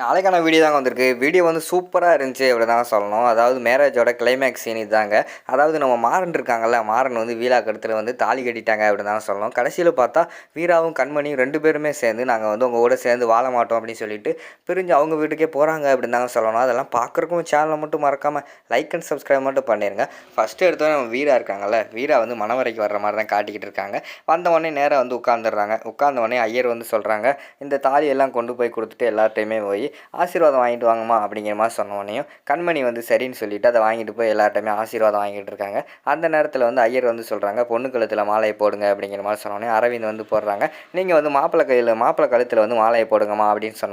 நாளைக்கான வீடியோ தாங்க வந்திருக்கு. வீடியோ வந்து சூப்பராக இருந்துச்சு அப்படி தான் சொல்லணும். அதாவது மேரேஜோட கிளைமேக்ஸ் சீன் இதுதாங்க. அதாவது நம்ம மாறன் இருக்காங்கல்ல மாறன் வந்து வீலா கழுத்தில் வந்து தாலி கட்டிட்டாங்க அப்படி தான் சொல்லணும். கடைசியில் பார்த்தா வீராவும் கண்மணியும் ரெண்டு பேருமே சேர்ந்து நாங்கள் வந்து உங்கள் கூட சேர்ந்து வாழ மாட்டோம் அப்படின்னு சொல்லிட்டு பிரிஞ்சு அவங்க வீட்டுக்கே போகிறாங்க அப்படின்னு தாங்க சொல்லணும். அதெல்லாம் பார்க்குறக்கும் சேனலை மட்டும் மறக்காமல் லைக் அண்ட் சப்ஸ்கிரைப் மட்டும் பண்ணிடுங்க ஃபஸ்ட்டு எடுத்தோன்னே நம்ம வீரா இருக்காங்கல்ல வீரா வந்து மனவரைக்கு வர்ற மாதிரி தான் காட்டிக்கிட்டு இருக்காங்க. வந்த உடனே நேராக வந்து உட்காந்துடுறாங்க உட்கார்ந்த உடனே ஐயர் வந்து சொல்கிறாங்க இந்த தாலியெல்லாம் கொண்டு போய் கொடுத்துட்டு எல்லார்ட்டையுமே போய் ஆசீர்வாதம் வாங்கிட்டு வாங்கம்மா அப்படிங்கிற மாதிரி சொன்ன கண்மணி வந்து சரின்னு சொல்லிட்டு அதை வாங்கிட்டு போய் எல்லார்ட்டையுமே ஆசீர்வாதம் வாங்கிட்டு இருக்காங்க. அந்த நேரத்தில் வந்து ஐயர் வந்து சொல்கிறாங்க பொண்ணு கழுத்தில் மாலையை போடுங்க அப்படிங்கிற மாதிரி சொன்னோடனே அரவிந்த் வந்து போடுறாங்க. நீங்கள் வந்து மாப்பிள்ளை கையில் மாப்பிள்ளை கழுத்தில் வந்து மாலையை போடுங்கம்மா அப்படின்னு சொன்ன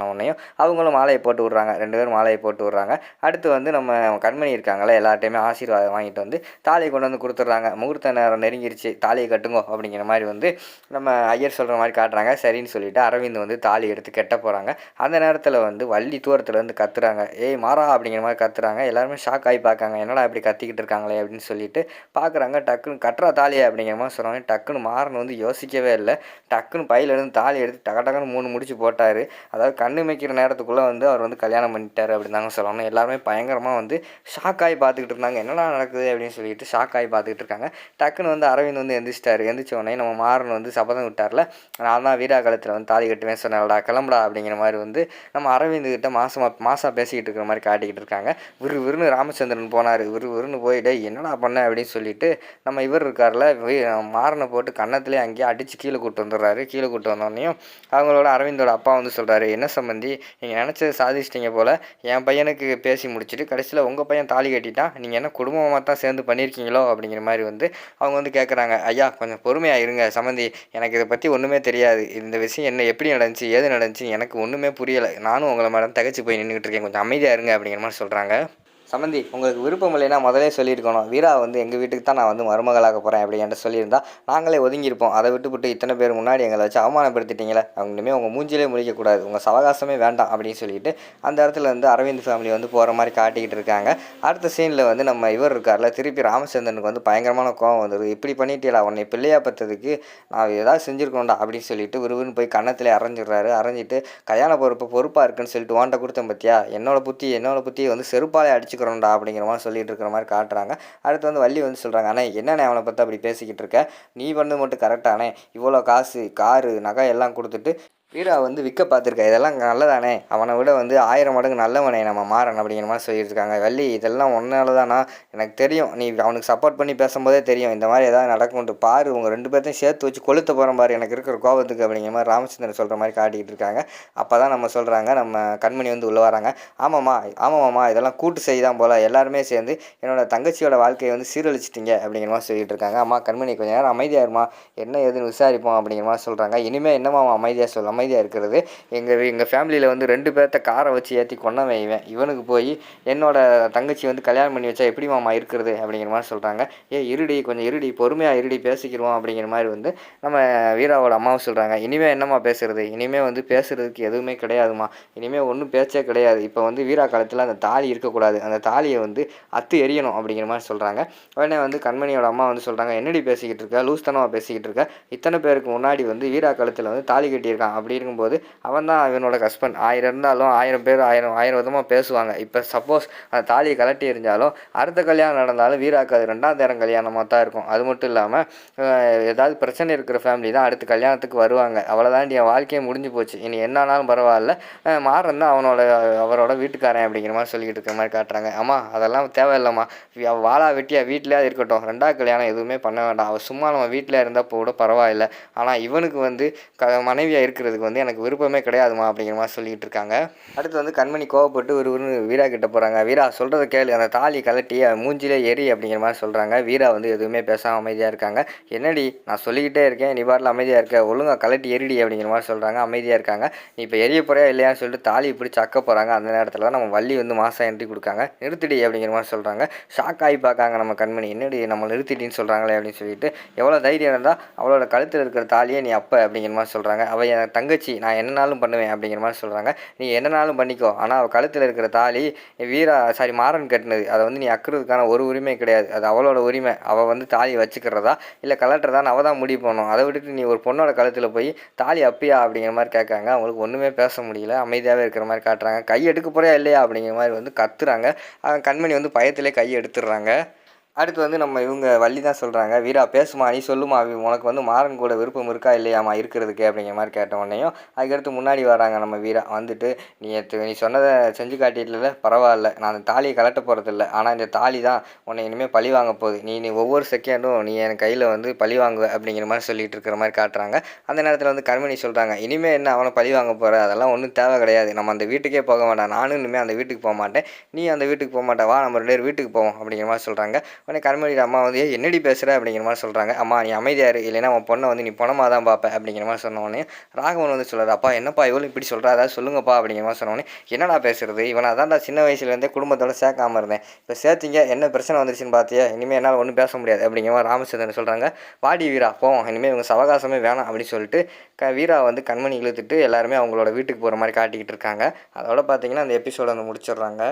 அவங்களும் மாலையை போட்டு விட்றாங்க. ரெண்டு பேரும் மாலையை போட்டு விட்றாங்க. அடுத்து வந்து நம்ம கண்மணி இருக்காங்களே எல்லார்ட்டையுமே ஆசீர்வாதம் வாங்கிட்டு வந்து தாலியை கொண்டு வந்து கொடுத்துட்றாங்க. முகூர்த்த நேரம் நெருங்கிருச்சு தாலியை கட்டுங்கோ அப்படிங்கிற மாதிரி வந்து நம்ம ஐயர் சொல்கிற மாதிரி காட்டுறாங்க. சரின்னு சொல்லிட்டு அரவிந்த் வந்து தாலி எடுத்து கெட்ட போகிறாங்க அந்த நேரத்தில் வந்து வள்ளி தூரத்தில் இருந்து கத்துறாங்க. ஏய் மாறா அப்படிங்கிற மாதிரி கத்துறாங்க. எல்லாருமே ஷாக் ஆகி பார்க்காங்க. என்னடா இப்படி கத்திக்கிட்டு இருக்காங்களே? அப்படின்னு சொல்லிட்டு பார்க்குறாங்க. டக்குன்னு கட்டுறா தாலியா? அப்படிங்கிற மாதிரி சொல்கிறாங்க டக்குன்னு மாறன் வந்து யோசிக்கவே இல்லை. டக்குன்னு பையிலேருந்து தாலி எடுத்து டக டக்குன்னு மூணு முடிச்சு போட்டார். அதாவது கண்ணு வைக்கிற நேரத்துக்குள்ளே வந்து அவர் வந்து கல்யாணம் பண்ணிட்டார் அப்படின்னு தாங்க சொல்லணும். எல்லாருமே பயங்கரமாக வந்து ஷாக் ஆகி பார்த்துக்கிட்டு இருந்தாங்க. என்னடா நடக்குது? அப்படின்னு சொல்லிட்டு ஷாக் ஆகி பார்த்துக்கிட்டு இருக்காங்க. டக்குன்னு வந்து அரவிந்த் வந்து எந்திரிச்சிட்டாரு. எந்திரிச்ச உடனே நம்ம மாறன் வந்து சபதம் விட்டார்ல நான் தான் வீரா காலத்தில் வந்து தாலி கட்டுவேன் சொன்னேன்டா. கிளம்புடா அப்படிங்கிற மாதிரி வந்து நம்ம அரவிந்த் கிட்ட மாசமாக மாசா பேசிக்கிட்டு இருக்கிற மாதிரி காட்டிக்கிட்டு இருக்காங்க. விறு விறுன்னு ராமச்சந்திரன் போனார். விறு விறுன்னு போய் என்னடா பண்ண? அப்படின்னு சொல்லிட்டு நம்ம இவர் இருக்கார்ல மாறனை போட்டு கன்னத்துலேயே அங்கேயே அடித்து கீழே கூட்டு வந்துடுறாரு. கீழே கூட்டு வந்தோடனையும் அவங்களோட அரவிந்தோட அப்பா வந்து சொல்கிறாரு என்ன சம்பந்தி? நீங்கள் நினச்சது சாதிச்சிட்டிங்க போல். என் பையனுக்கு பேசி முடிச்சுட்டு கடைசியில் உங்கள் பையன் தாலி கட்டிட்டான். நீங்கள் என்ன குடும்பமாக தான் சேர்ந்து பண்ணியிருக்கீங்களோ? அப்படிங்கிற மாதிரி வந்து அவங்க வந்து கேட்குறாங்க ஐயா கொஞ்சம் பொறுமையாக இருங்க சம்மந்தி எனக்கு இதை பற்றி ஒன்றுமே தெரியாது. இந்த விஷயம் என்ன எப்படி நடந்துச்சு ஏது நடந்துச்சு எனக்கு ஒன்றுமே புரியலை. நானும் உங்களை மேடம் தகச்சு போய் நின்றுக்கிட்டு இருக்கேன். கொஞ்சம் அமைதியாக இருங்க அப்படிங்கிற மாதிரி சொல்கிறாங்க சம்மந்தி உங்களுக்கு விருப்பம் இல்லைன்னா முதலே சொல்லியிருக்கணும். வீரா வந்து எங்கள் வீட்டுக்கு தான் நான் வந்து மருமகளாக போகிறேன் அப்படி என்கிட்ட சொல்லியிருந்தா நாங்களே ஒதுங்கியிருப்போம். அதை விட்டுவிட்டு இத்தனை பேர் முன்னாடி எங்களை வச்சு அவமானப்படுத்திட்டீங்களே அவங்களுமே உங்கள் மூஞ்சிலே முழிக்கக்கூடாது. உங்கள் சவகாசமே வேண்டாம் அப்படின்னு சொல்லிட்டு அந்த இடத்துல வந்து அரவிந்த் ஃபேமிலி வந்து போகிற மாதிரி காட்டிக்கிட்டு இருக்காங்க. அடுத்த சீனில் வந்து நம்ம இவர் இருக்கார்ல திருப்பி ராமச்சந்திரனுக்கு வந்து பயங்கரமான கோவம் வந்துடுது இப்படி பண்ணிட்டீங்களா உன்னை பிள்ளையா பற்றதுக்கு நான் ஏதாவது செஞ்சுருக்கோண்டா அப்படின்னு சொல்லிட்டு விறுவிறுன்னு போய் கன்னத்தில் அரைஞ்சிடுறாரு. அரைஞ்சிட்டு கல்யாண பொறுப்பு பொறுப்பாக இருக்குன்னு சொல்லிட்டு வாண்ட கொடுத்தேன் பத்தியா? என்னோட புத்தி என்னோட புத்தி வந்து செருப்பாலே அடிச்சுக்கிறோம்டா அப்படிங்கிற மாதிரி சொல்லிகிட்டு இருக்கிற மாதிரி காட்டுறாங்க. அடுத்து வந்து வள்ளி வந்து சொல்கிறாங்க அண்ணே என்னண்ணே அவனை பற்றி அப்படி பேசிக்கிட்டு இருக்க? நீ பண்ணது மட்டும் கரெக்டானே இவ்வளோ காசு காரு நகை எல்லாம் கொடுத்துட்டு வீரா வந்து விற்க பார்த்துருக்க. இதெல்லாம் நல்லதானே? அவனை விட வந்து ஆயிரம் மடங்கு நல்லவனே நம்ம மாறன் அப்படிங்கிற மாதிரி சொல்லியிருக்காங்க. வள்ளி இதெல்லாம் ஒன்னால தானா எனக்கு தெரியும். நீ அவனுக்கு சப்போர்ட் பண்ணி பேசும்போதே தெரியும். இந்த மாதிரி ஏதாவது நடக்கும்ட்டு பாரு. உங்கள் ரெண்டு பேர்த்தையும் சேர்த்து வச்சு கொளுத்த போகிற பாரு. எனக்கு இருக்கிற கோபத்துக்கு அப்படிங்கிற மாதிரி ராமச்சந்திரன் சொல்கிற மாதிரி காட்டிக்கிட்டு இருக்காங்க. அப்போ தான் நம்ம சொல்கிறாங்க நம்ம கண்மணி வந்து உள்ளே வராங்க. ஆமாம்மா ஆமாம்மா இதெல்லாம் கூட்டு செய்தான் போல். எல்லாருமே சேர்ந்து என்னோடய தங்கச்சியோட வாழ்க்கையை வந்து சீரழிச்சிட்டிங்க அப்படிங்கிற மாதிரி சொல்லிட்டு இருக்காங்க. அம்மா கண்மணி கொஞ்ச நேரம் அமைதியாக இருமா? என்ன ஏதுன்னு விசாரிப்போம் அப்படிங்கிற மாதிரி சொல்கிறாங்க இனிமேல் என்னம்மா அமைதியாக சொல்லாமல் அமைதியாக இருக்கிறது. எங்கள் எங்கள் ஃபேமிலியில் வந்து ரெண்டு பேர்த்த காரை வச்சு ஏற்றி கொண்ட வைவேன் இவனுக்கு போய் என்னோட தங்கச்சி வந்து கல்யாணம் பண்ணி வச்சா எப்படி மாமா இருக்கிறது? அப்படிங்கிற மாதிரி சொல்கிறாங்க ஏ இருடி கொஞ்சம் இருடி பொறுமையாக இருடி பேசிக்கிறோம் அப்படிங்கிற மாதிரி வந்து நம்ம வீராவோட அம்மாவும் சொல்கிறாங்க இனிமேல் என்னம்மா பேசுறது? இனிமேல் வந்து பேசுகிறதுக்கு எதுவுமே கிடையாதும்மா. இனிமேல் ஒன்றும் பேச்சே கிடையாது. இப்போ வந்து வீரா காலத்தில் அந்த தாலி இருக்கக்கூடாது. அந்த தாலியை வந்து அத்து எரியணும் அப்படிங்கிற மாதிரி சொல்கிறாங்க உடனே வந்து கண்மணியோட அம்மா வந்து சொல்கிறாங்க என்னடி பேசிக்கிட்டு இருக்க? லூஸ்தனமாக பேசிக்கிட்டு இருக்க? இத்தனை பேருக்கு முன்னாடி வந்து வீரா காலத்தில் வந்து தாலி கட்டியிருக்கான். அப்படி இருக்கும்போது அவன் தான் இவனோட ஹஸ்பண்ட் ஆயிரம் இருந்தாலும் ஆயிரம் பேர் ஆயிரம் ஆயிரம் விதமாக பேசுவாங்க. இப்போ சப்போஸ் அந்த தாலியை கலட்டி இருந்தாலும் அடுத்த கல்யாணம் நடந்தாலும் வீராக்கு அது ரெண்டாம் தேரம் கல்யாணமாக தான் இருக்கும். அது மட்டும் இல்லாமல் ஏதாவது பிரச்சனை இருக்கிற ஃபேமிலி தான் அடுத்த கல்யாணத்துக்கு வருவாங்க. அவ்வளோதான் என் வாழ்க்கையே முடிஞ்சு போச்சு. இனி என்ன ஆனாலும் பரவாயில்ல. மாறன் தான் அவனோட அவரோட வீட்டுக்காரன் அப்படிங்கிற மாதிரி சொல்லிக்கிட்டு இருக்கிற மாதிரி காட்டுறாங்க. அம்மா அதெல்லாம் தேவையில்லம்மா. வாழா அவ வாளா வெட்டியா வீட்டிலேயே இருக்கட்டும். ரெண்டாவது கல்யாணம் எதுவுமே பண்ண வேண்டாம். அவள் சும்மா நம்ம வீட்டில் இருந்தால் கூட பரவாயில்ல. ஆனால் இவனுக்கு வந்து க மனைவியாக இருக்கிறதுக்கு வந்து எனக்கு விருப்பமே கிடையாதுமா அப்படிங்கிற மாதிரி சொல்லிகிட்டு இருக்காங்க. அடுத்து வந்து கண்மணி கோவப்பட்டு ஒரு ஒரு வீரா கிட்ட போகிறாங்க வீரா சொல்கிறத கேளு. அந்த தாலி கலட்டி மூஞ்சிலே எரி அப்படிங்கிற மாதிரி சொல்கிறாங்க வீரா வந்து எதுவுமே பேசாமல் அமைதியாக இருக்காங்க. என்னடி நான் சொல்லிக்கிட்டே இருக்கேன். நீ பாட்டில் அமைதியாக இருக்க. ஒழுங்கா கலட்டி எரிடி அப்படிங்கிற மாதிரி சொல்கிறாங்க அமைதியாக இருக்காங்க. நீ இப்போ எரிய போறியா இல்லையான்னு சொல்லிட்டு தாலி இப்படி சக்க போகிறாங்க அந்த நேரத்தில் தான் நம்ம வள்ளி வந்து மாதம் என்ட்ரி கொடுக்காங்க. நிறுத்திடி அப்படிங்கிற மாதிரி சொல்கிறாங்க ஷாக் ஆகி பார்க்காங்க நம்ம கண்மணி. என்னடி நம்ம நிறுத்திட்டின்னு சொல்கிறாங்களே அப்படின்னு சொல்லிட்டு எவ்வளோ தைரியம் இருந்தால் அவளோட கழுத்தில் இருக்கிற தாலியை நீ அப்போ அப்படிங்கிற மாதிரி சொல்கிறாங்க அவள் என் தங்கச்சி தங்கச்சி நான் என்னனாலும் பண்ணுவேன் அப்படிங்கிற மாதிரி சொல்கிறாங்க நீ என்னனாலும் பண்ணிக்கோ. ஆனால் அவள் கழுத்தில் இருக்கிற தாலி வீரா சாரி மாறன் கட்டினது. அதை வந்து நீ அக்குறதுக்கான ஒரு உரிமை கிடையாது. அது அவளோட உரிமை. அவள் வந்து தாலி வச்சுக்கிறதா? இல்லை கலட்டுறதான்னு அவள் தான் முடிவு பண்ணணும். அதை விட்டுட்டு நீ ஒரு பொண்ணோட கழுத்தில் போய் தாலி அப்பியா? அப்படிங்கிற மாதிரி கேட்காங்க அவங்களுக்கு ஒன்றுமே பேச முடியல. அமைதியாகவே இருக்கிற மாதிரி காட்டுறாங்க. கை எடுக்க போறியா? இல்லையா? அப்படிங்கிற மாதிரி வந்து கத்துறாங்க. அவன் கண்மணி வந்து பயத்திலே கை எடுத்துடுறாங்க. அடுத்து வந்து நம்ம இவங்க வள்ளி தான் சொல்கிறாங்க வீரா பேசுமா நீ சொல்லுமா உனக்கு வந்து மாறன் கூட விருப்பம் இருக்கா இல்லையாம்மா இருக்கிறதுக்கு அப்படிங்கிற மாதிரி கேட்ட உடனேயும் அதுக்கடுத்து முன்னாடி வராங்க நம்ம வீரா. வந்துட்டு நீ எத்து- நீ சொன்னதை செஞ்சு காட்டிடல பரவாயில்ல. நான் அந்த தாலியை கலட்ட போகிறதில்ல ஆனால் இந்த தாலி தான் உன்னை இனிமேல் பழி வாங்க போகுது. நீ நீ ஒவ்வொரு செகண்டும் நீ என் கையில் வந்து பழி வாங்குவ அப்படிங்கிற மாதிரி சொல்லிட்டு இருக்கிற மாதிரி காட்டுறாங்க. அந்த நேரத்தில் வந்து கண்மணி சொல்கிறாங்க இனிமேல் என்ன அவனை பழி வாங்க போகிற அதெல்லாம் ஒன்றும் தேவை கிடையாது. நம்ம அந்த வீட்டுக்கே போக வேண்டாம். நானும் இனிமேல் அந்த வீட்டுக்கு போக மாட்டேன். நீ அந்த வீட்டுக்கு போக மாட்டேன் வா நம்ம ரெண்டு பேர் வீட்டுக்கு போவோம் அப்படிங்கிற மாதிரி சொல்கிறாங்க உடனே கண்மணி அம்மா வந்து என்னடி பேசுகிற அப்படிங்கிற மாதிரி சொல்கிறாங்க அம்மா நீ அமைதியாரு இல்லைன்னா உன் பொண்ணை வந்து நீ பொணமாக தான் பார்ப்ப அப்படிங்கிற மாதிரி சொன்ன உடனே ராகவன் வந்து சொல்கிறார் அப்பா என்னப்பா இவ்வளோ இப்படி சொல்கிறா அதாவது சொல்லுங்கப்பா. அப்படிங்கிற மாதிரி சொன்னோடனே என்னடா பேசுறது? இவனை அதான்டா சின்ன வயசுலேருந்தே குடும்பத்தோட சேர்க்காம இருந்தேன். இப்போ சேர்த்திங்க என்ன பிரச்சனை வந்துருச்சுன்னு பார்த்தியா இனிமேல் என்னால் ஒன்றும் பேச முடியாது. அப்படிங்கிற மாதிரி ராமச்சந்திரன் சொல்கிறாங்க வாடி வீரா போவோம் இனிமேல் இவங்க சவகாசமே வேணாம். அப்படின்னு சொல்லிட்டு க வீரா வந்து கண்மணி இழுத்துட்டு எல்லாருமே அவங்களோட வீட்டுக்கு போகிற மாதிரி காட்டிக்கிட்டு இருக்காங்க. அதோட பார்த்தீங்கன்னா அந்த எபிசோட வந்து முடிச்சிடுறாங்க.